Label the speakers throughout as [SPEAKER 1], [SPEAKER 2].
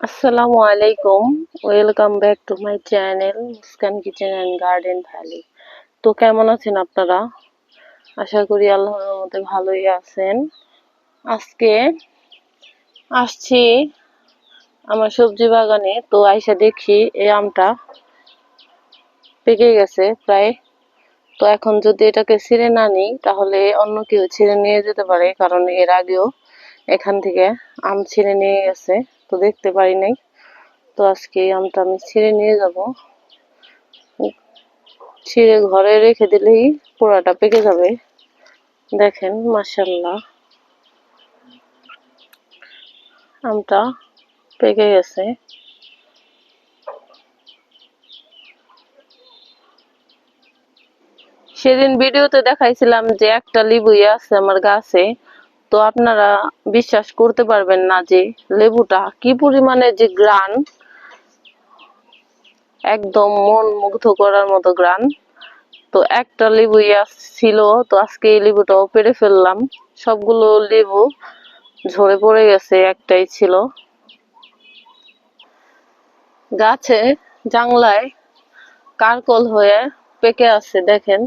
[SPEAKER 1] আসসালামু আলাইকুম welcome back to my channel Muskan kitchen and garden valley তো কেমন আছেন আপনারা? আশা করি আল্লাহর মধ্যে ভালোই আছেন। আজকে আসছি আমার সবজি বাগানে। তো আইসা দেখি এই আমটা পেকে গেছে প্রায়। তো এখন যদি এটাকে ছিঁড়ে না নিই, তাহলে অন্য কেউ ছিঁড়ে নিয়ে যেতে পারে, কারণ এর আগেও এখান থেকে আম ছিঁড়ে নিয়ে গেছে। তো দেখতে পারি নাই। তো আজকে এই আমটা আমি ছিঁড়ে নিয়ে যাব। ছিঁড়ে ঘরে রেখে দিলেই পোড়াটা পেকে যাবে। দেখেন মাসাল্লাহ আমটা পেকে গেছে। সেদিন ভিডিওতে দেখাইছিলাম যে একটা লেবুই আছে আমার গাছে। তো আপনারা বিশ্বাস করতে পারবেন না যে লেবুটা কি পরিমাণে যে গ্রান, একদম মন মুগ্ধ করার মতো গ্রান। তো একটা লেবু ছিল তো আজকে এই লেবুটাও পেরে ফেললাম। সবগুলো লেবু ঝরে পড়ে গেছে, একটাই ছিল। গাছে জাংলায় কারকল হয়ে পেকে আছে, দেখেন।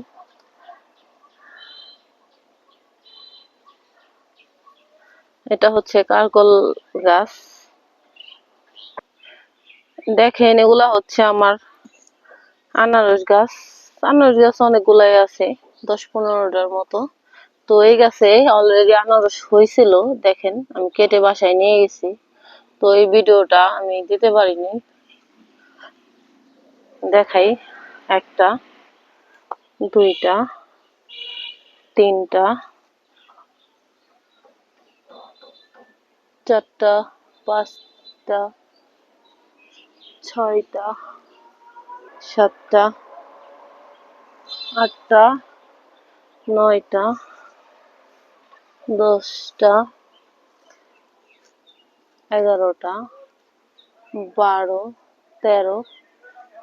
[SPEAKER 1] এটা হচ্ছে কারকল গাছ। দেখেন, এগুলা হচ্ছে আমার আনারস গাছ। আনারস গাছ অনেকগুলাই আছে, দশ পনেরোটার মতো। তো এই গাছে অলরেডি আনারস হয়েছিল, দেখেন, আমি কেটে বাসায় নিয়ে গেছি। তো এই ভিডিওটা আমি দিতে পারিনি। দেখাই, একটা, দুইটা, তিনটা চারটা, পাঁচটা, ছয়টা, সাতটা, আটটা, নয়টা, দশটা, এগারোটা, বারো, তেরো।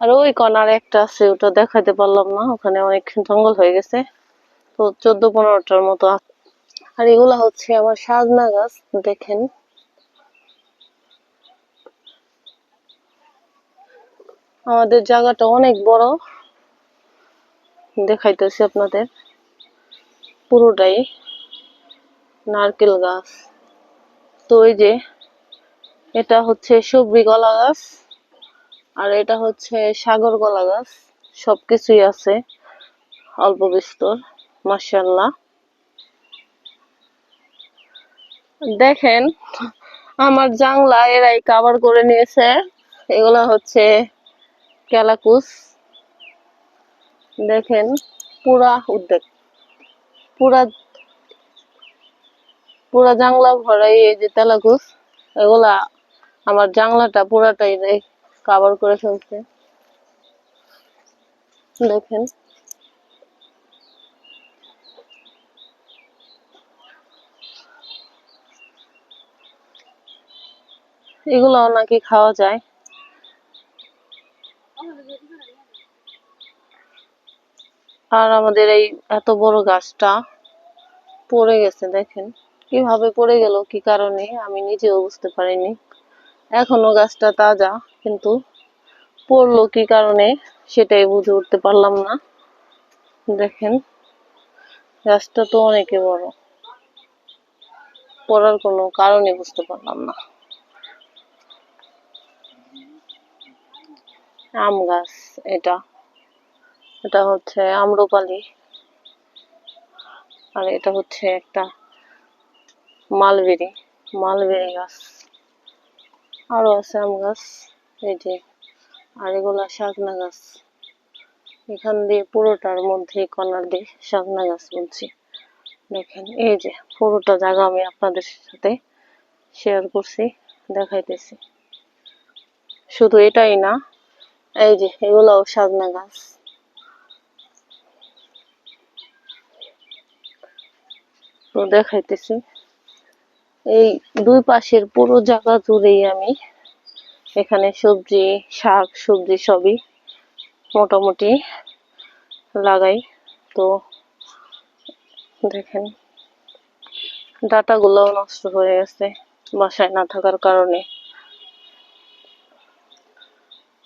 [SPEAKER 1] আর ওই কনার একটা আছে, ওটা দেখাতে পারলাম না, ওখানে অনেক জঙ্গল হয়ে গেছে। তো চোদ্দ, পনেরোটার মতো আর এগুলা হচ্ছে আমার সাজনা গাছ, দেখেন। আমাদের জায়গাটা অনেক বড়। দেখাইতেছি আপনাদের। পুরোটাই নারকেল গাছ। তো ওই যে, এটা হচ্ছে সবজি কলা গাছ আর এটা হচ্ছে সাগর কলা গাছ। সবকিছুই আছে অল্প বিস্তর মাসাল্লাহ দেখেন, আমার জাংলা এরাই কাভার করে নিয়েছে। এগুলা হচ্ছে ক্যালাকুস। দেখেন, পুরা উদ্যোগ পুরা পুরা জাংলা ভরাই এই যে তেলাকুস এগুলা আমার জাংলাটা পুরাটাই কাভার করে ফেলছে। দেখেন। এগুলো নাকি খাওয়া যায়। আর আমাদের এই এত বড় গাছটা পড়ে গেছে, দেখেন। কীভাবে পড়ে গেল, কি কারণে, আমি নিজেও বুঝতে পারিনি। এখনও গাছটা তাজা, কিন্তু পড়ল কি কারণে, সেটাই বুঝে উঠতে পারলাম না। দেখেন, গাছটা তো অনেকে বড়। পড়ার কোনো কারণে বুঝতে পারলাম না। আম গাছ এটা। এটা হচ্ছে আম্রপালি। আর এটা হচ্ছে একটা মালবেরি মালবেরি গাছ। আরও আছে আম গাছ, এই যে আর এগুলা শাকনা গাছ। এখান দিয়ে পুরোটার মধ্যে কর্নার দিয়ে শাকনা গাছ বলছি। দেখেন, এই যে পুরোটা জায়গা আমি আপনাদের সাথে শেয়ার করছি, দেখাইতেছি। শুধু এটাই না এই যে এগুলাও সাজনা গাছ। তো দেখাইতেছি। এই দুই পাশের পুরো জায়গা জুড়েই আমি এখানে সবজি, শাক, সবজি সবই মোটামুটি লাগাই। তো দেখেন, ডাটাগুলোও নষ্ট হয়ে গেছে বাসায় না থাকার কারণে।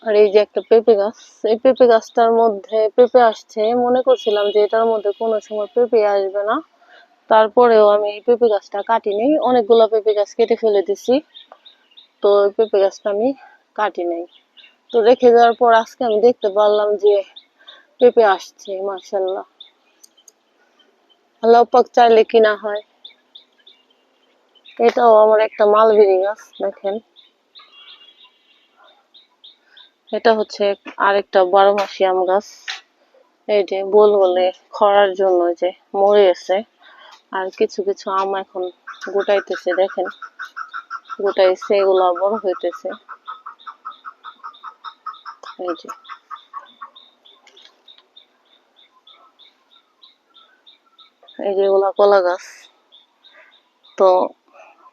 [SPEAKER 1] আর এই যে একটা পেঁপে গাছ, এই পেঁপে গাছটার মধ্যে পেঁপে আসছে। মনে করছিলাম যে এটার মধ্যে কোনো সময় পেঁপে আসবে না। তারপরেও আমি এই পেঁপে গাছটা কাটিনি। অনেকগুলো পেঁপে গাছ কেটে ফেলে দিছি। তো ওই পেঁপে গাছটা আমি কাটি নাই। তো রেখে দেওয়ার পর আজকে আমি দেখতে পারলাম যে পেঁপে আসছে মার্শাল্লাহ আল্লাহ পাক চাইলে কিনা হয়। এটাও আমার একটা মালবেরি গাছ, দেখেন। এটা হচ্ছে আরেকটা বারো মাসি আম গাছ। এই যে বল বলে খরার জন্য যে মরে গেছে। আর কিছু কিছু আম এখন গোটাইতেছে, দেখেন। গোটাইছে, এগুলা বড় হইতেছে। এই যে। এই যে এগুলা কলা গাছ। তো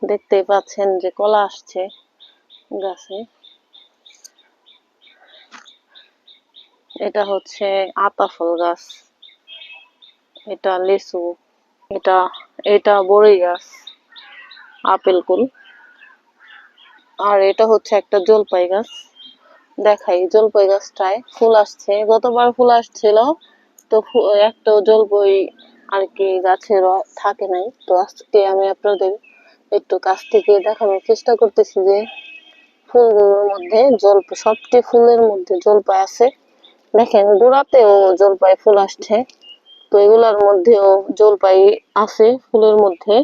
[SPEAKER 1] দেখতেই পাচ্ছেন যে কলা আসছে গাছে। এটা হচ্ছে আতা ফল গাছ। এটা লিচু, এটা এটা বড়ই গাছ, আপেল কুল আর এটা হচ্ছে একটা জলপাই গাছ। দেখাই, জলপাই গাছটায় ফুল আসছে। গতবার ফুল আসছিল, তো একটা জলপাই আর কি গাছের থাকে নাই। তো আজকে আমি আপনাদের একটু কাছ থেকে দেখানোর চেষ্টা করতেছি যে ফুলগুলোর মধ্যে জল সবটি ফুলের মধ্যে জলপাই আছে। দেখেন, গোড়াতেও জলপাই ফুল আসছে। তো এগুলার মধ্যেও জলপাই আছে ফুলের মধ্যে।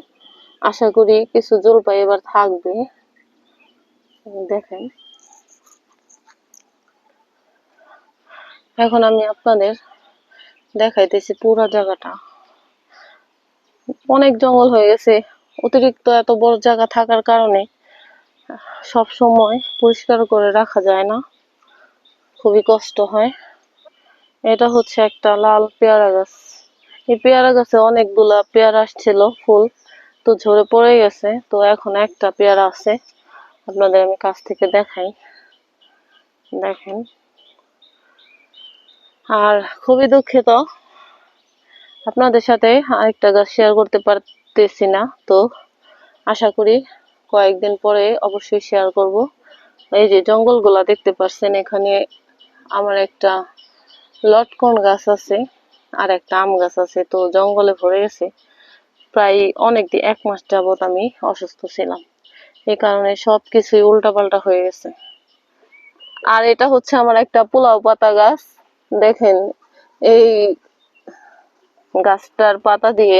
[SPEAKER 1] আশা করি কিছু জলপাই এবার থাকবে। দেখেন। এখন আমি আপনাদের দেখাইতেছি পুরা জায়গাটা। অনেক জঙ্গল হয়ে গেছে। অতিরিক্ত এত বড় জায়গা থাকার কারণে সব সময় পরিষ্কার করে রাখা যায় না। খুবই কষ্ট হয়। এটা হচ্ছে একটা লাল পেয়ারা গাছ। এই পেয়ারা গাছে অনেকগুলা পেয়ারা আসছিল, ফুল। তো ঝরে পড়ে গেছে। তো এখন একটা পেয়ারা আছে। আপনাদের আমি কাছ থেকে দেখাই। দেখেন। আর খুবই দুঃখিত। আপনাদের সাথে আরেকটা গাছ শেয়ার করতে পারতেছি না। তো আশা করি কয়েকদিন পরে অবশ্যই শেয়ার করব। এই যে জঙ্গলগুলা দেখতে পাচ্ছেন এখানে আমার একটা লটকন গাছ আছে, আর একটা আম গাছ আছে, তো জঙ্গলে ভরে গেছে। প্রায় অনেক দিন এক মাস যাবত আমি অসুস্থ ছিলাম। এই কারণে সবকিছুই উল্টাপাল্টা হয়ে গেছে। আর এটা হচ্ছে আমার একটা পোলাও পাতা গাছ। দেখেন, এই গাছটার পাতা দিয়ে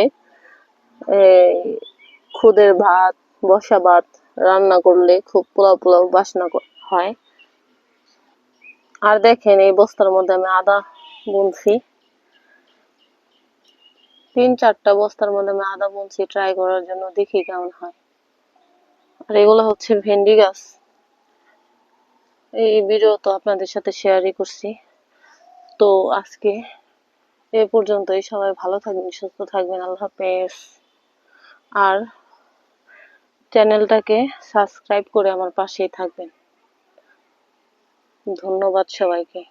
[SPEAKER 1] খুদের ভাত, বসা ভাত রান্না করলে খুব পোলাও পোলাও বাসনা হয়। আর দেখেন, এই বস্তার মধ্যে আমি আদা বুনছি। তিন চারটা বস্তার মধ্যে আমি আদা বুনছি ট্রাই করার জন্য, দেখি কেমন হয়। আর এগুলো হচ্ছে ভেন্ডি গাছ। এই ভিডিও তো আপনাদের সাথে শেয়ারই করছি। তো আজকে এ পর্যন্তই। সবাই ভালো থাকবেন, সুস্থ থাকবেন, আল্লাহ হাফেজ। আর চ্যানেলটাকে সাবস্ক্রাইব করে আমার পাশেই থাকবেন। ধন্যবাদ সবাইকে।